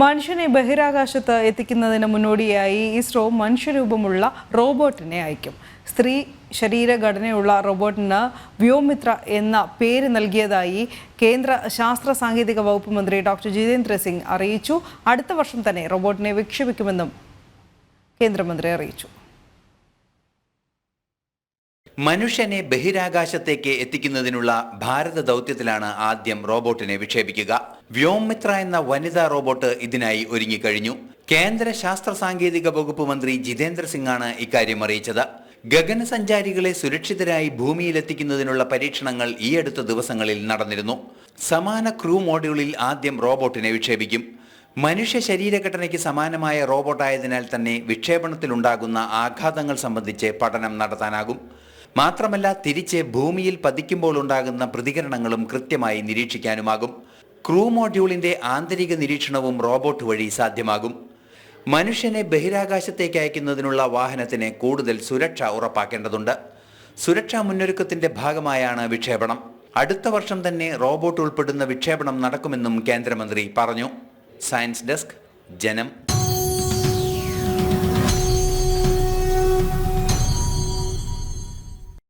മനുഷ്യനെ ബഹിരാകാശത്ത് എത്തിക്കുന്നതിന് മുന്നോടിയായി ഇസ്രോ മനുഷ്യരൂപമുള്ള റോബോട്ടിനെ അയക്കും. സ്ത്രീ ശരീരഘടനയുള്ള റോബോട്ടിന് വ്യോമിത്ര എന്ന പേര് നൽകിയതായി കേന്ദ്ര ശാസ്ത്ര സാങ്കേതിക വകുപ്പ് മന്ത്രി ഡോക്ടർ ജിതേന്ദ്ര സിംഗ് അറിയിച്ചു. അടുത്ത വർഷം തന്നെ റോബോട്ടിനെ വിക്ഷേപിക്കുമെന്നും കേന്ദ്രമന്ത്രി അറിയിച്ചു. മനുഷ്യനെ ബഹിരാകാശത്തേക്ക് എത്തിക്കുന്നതിനുള്ള ഭാരത ദൗത്യത്തിലാണ് ആദ്യം റോബോട്ടിനെ വിക്ഷേപിക്കുക. വ്യോമിത്ര എന്ന വനിതാ റോബോട്ട് ഇതിനായി ഒരുങ്ങിക്കഴിഞ്ഞു. കേന്ദ്ര ശാസ്ത്ര സാങ്കേതിക വകുപ്പ് മന്ത്രി ജിതേന്ദ്ര സിംഗാണ് ഇക്കാര്യം അറിയിച്ചത്. ഗഗനസഞ്ചാരികളെ സുരക്ഷിതരായി ഭൂമിയിലെത്തിക്കുന്നതിനുള്ള പരീക്ഷണങ്ങൾ ഈ അടുത്ത ദിവസങ്ങളിൽ നടന്നിരുന്നു. സമാന ക്രൂ മോഡ്യൂളിൽ ആദ്യം റോബോട്ടിനെ വിക്ഷേപിക്കും. മനുഷ്യ ശരീരഘടനയ്ക്ക് സമാനമായ റോബോട്ടായതിനാൽ തന്നെ വിക്ഷേപണത്തിലുണ്ടാകുന്ന ആഘാതങ്ങൾ സംബന്ധിച്ച് പഠനം നടത്താനാകും. മാത്രമല്ല തിരിച്ച് ഭൂമിയിൽ പതിക്കുമ്പോൾ ഉണ്ടാകുന്ന പ്രതികരണങ്ങളും കൃത്യമായി നിരീക്ഷിക്കാനുമാകും. ക്രൂ മോഡ്യൂളിന്റെ ആന്തരിക നിരീക്ഷണവും റോബോട്ട് വഴി സാധ്യമാകും. മനുഷ്യനെ ബഹിരാകാശത്തേക്ക് അയക്കുന്നതിനുള്ള വാഹനത്തിന് കൂടുതൽ സുരക്ഷ ഉറപ്പാക്കേണ്ടതുണ്ട്. സുരക്ഷാ മുന്നൊരുക്കത്തിന്റെ ഭാഗമായാണ് വിക്ഷേപണം. അടുത്ത വർഷം തന്നെ റോബോട്ട് ഉൾപ്പെടുന്ന വിക്ഷേപണം നടക്കുമെന്നും കേന്ദ്രമന്ത്രി പറഞ്ഞു. സയൻസ് ഡെസ്ക് ജനം